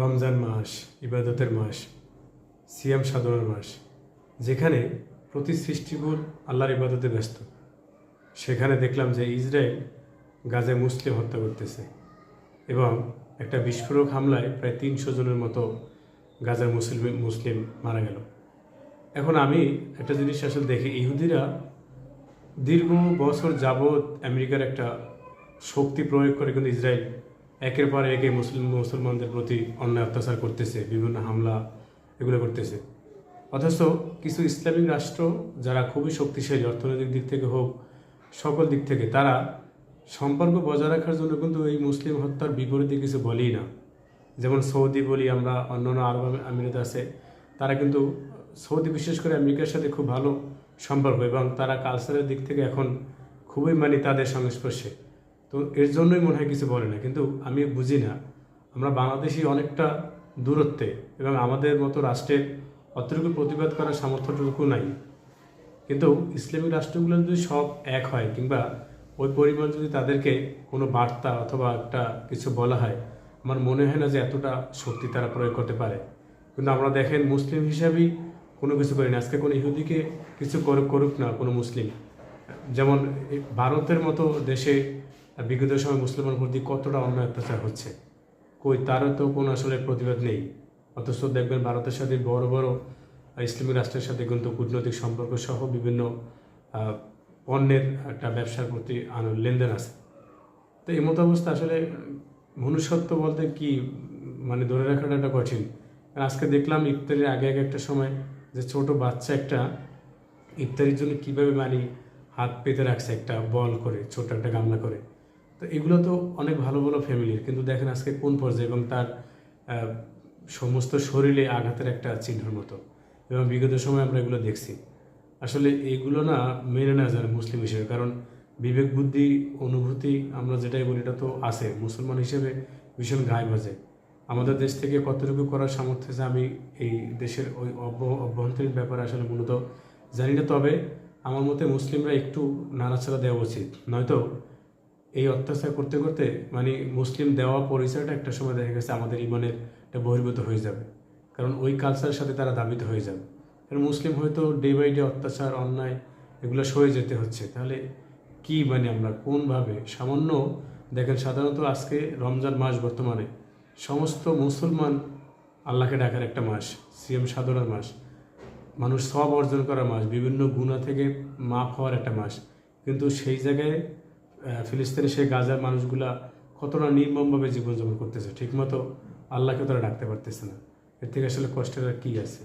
রমজান মাস, ইবাদতের মাস, সিয়াম সাধনার মাস, যেখানে প্রতি সৃষ্টিকুল আল্লাহর ইবাদতে ব্যস্ত। সেখানে দেখলাম যে ইসরায়েল গাজায় মুসলিম হত্যা করতেছে এবং একটা বিস্ফোরক হামলায় প্রায় তিনশো জনের মতো গাজার মুসলিম মুসলিম মারা গেল। এখন আমি একটা জিনিস আসলে দেখি, ইহুদিরা দীর্ঘ বছর যাবৎ আমেরিকার একটা শক্তি প্রয়োগ করে কিন্তু ইসরায়েল একের পর একে মুসলিম মুসলমানদের প্রতি অন্যায় অত্যাচার করতেছে, বিভিন্ন হামলা এগুলো করতেছে। অথচ কিছু ইসলামিক রাষ্ট্র যারা খুবই শক্তিশালী অর্থনৈতিক দিক থেকে হোক, সকল দিক থেকে, তারা সম্পর্ক বজায় রাখার জন্য কিন্তু এই মুসলিম হত্যার বিপরীতে কিছু বলেই না। যেমন সৌদি বলি আমরা, অন্যান্য আরব আমিরাত আছে, তারা কিন্তু সৌদি বিশেষ করে আমেরিকার সাথে খুব ভালো সম্পর্ক এবং তারা কালচারের দিক থেকে এখন খুবই মানে তাদের সংস্পর্শে। তো এর জন্যই মনে হয় কিছু বলে না। কিন্তু আমি বুঝি না। আমরা বাংলাদেশি অনেকটা দূরত্বে এবং আমাদের মতো রাষ্ট্রের অতটুকু প্রতিবাদ করার সামর্থ্যটুকু নাই। কিন্তু ইসলামিক রাষ্ট্রগুলো যদি সব এক হয় কিংবা ওই পরিমাণ যদি তাদেরকে কোনো বার্তা অথবা একটা কিছু বলা হয়, আমার মনে হয় না যে এতটা শক্তি তারা প্রয়োগ করতে পারে। কিন্তু আমরা দেখেন মুসলিম হিসাবেই কোনো কিছু করি না। আজকে কোনো ইহুদিকে কিছু করুক করুক না কোনো মুসলিম। যেমন ভারতের মতো দেশে বিগত সময় মুসলমান প্রতি কতটা অন্যায় অত্যাচার হচ্ছে? কই, তারও তো কোনো আসলে প্রতিবাদ নেই। অথচ দেখবেন ভারতের সাথে বড় বড় ইসলামিক রাষ্ট্রের সাথে কিন্তু কূটনৈতিক সম্পর্ক সহ বিভিন্ন পণ্যের একটা ব্যবসার প্রতি লেনদেন আছে। তো এই মতো অবস্থা আসলে, মনুষ্যত্ব বলতে কি মানে ধরে রাখাটা একটা কঠিন। আজকে দেখলাম ইফতারের আগে আগে একটা সময় যে ছোট বাচ্চা একটা ইফতারির জন্য কীভাবে মানে হাত পেতে রাখছে একটা বল করে, ছোট একটা গামলা করে। তো এগুলো তো অনেক ভালো ভালো ফ্যামিলির, কিন্তু দেখেন আজকে কোন পর্যায়ে এবং তার সমস্ত শরীরে আঘাতের একটা চিহ্নের মতো। এবং বিগত সময় আমরা এগুলো দেখছি। আসলে এগুলো না মেনে নেওয়া যায় মুসলিম হিসেবে, কারণ বিবেক, বুদ্ধি, অনুভূতি, আমরা যেটাই বলি এটা তো আছে। মুসলমান হিসেবে ভীষণ গায়ে বাজে। আমাদের দেশ থেকে কতটুকু করার সামর্থ্য আছে আমি এই দেশের ওই অভ্য- অভ্যন্তরীণ ব্যাপারে আসলে মূলত জানি না। তবে আমার মতে মুসলিমরা একটু নাড়াচাড়া দেওয়া উচিত। নয়তো এই অত্যাচার করতে করতে মানে মুসলিম দেওয়া পরিচয়টা একটা সময় দেখা গেছে আমাদের ইমানের একটা বহির্ভূত হয়ে যাবে। কারণ ওই কালচারের সাথে তারা দাবিত হয়ে যাবে। কারণ মুসলিম হয়তো ডে বাই ডে অত্যাচার, অন্যায় এগুলো সয়ে যেতে হচ্ছে। তাহলে কি মানে আমরা কোনভাবে? সামান্য দেখেন সাধারণত আজকে রমজান মাস বর্তমানে সমস্ত মুসলমান আল্লাহকে ডাকার একটা মাস, সিএম সাধনার মাস, মানুষ সব অর্জন করার মাস, বিভিন্ন গুণা থেকে মাফ হওয়ার একটা মাস। কিন্তু সেই জায়গায় ফিলিস্তিনে সেই গাজার মানুষগুলা কতটা নির্মমভাবে জীবনযাপন করতেছে, ঠিকমতো আল্লাহকে তারা ডাকতে পারতেছে না। এর থেকে আসলে কষ্টের আর কী আছে?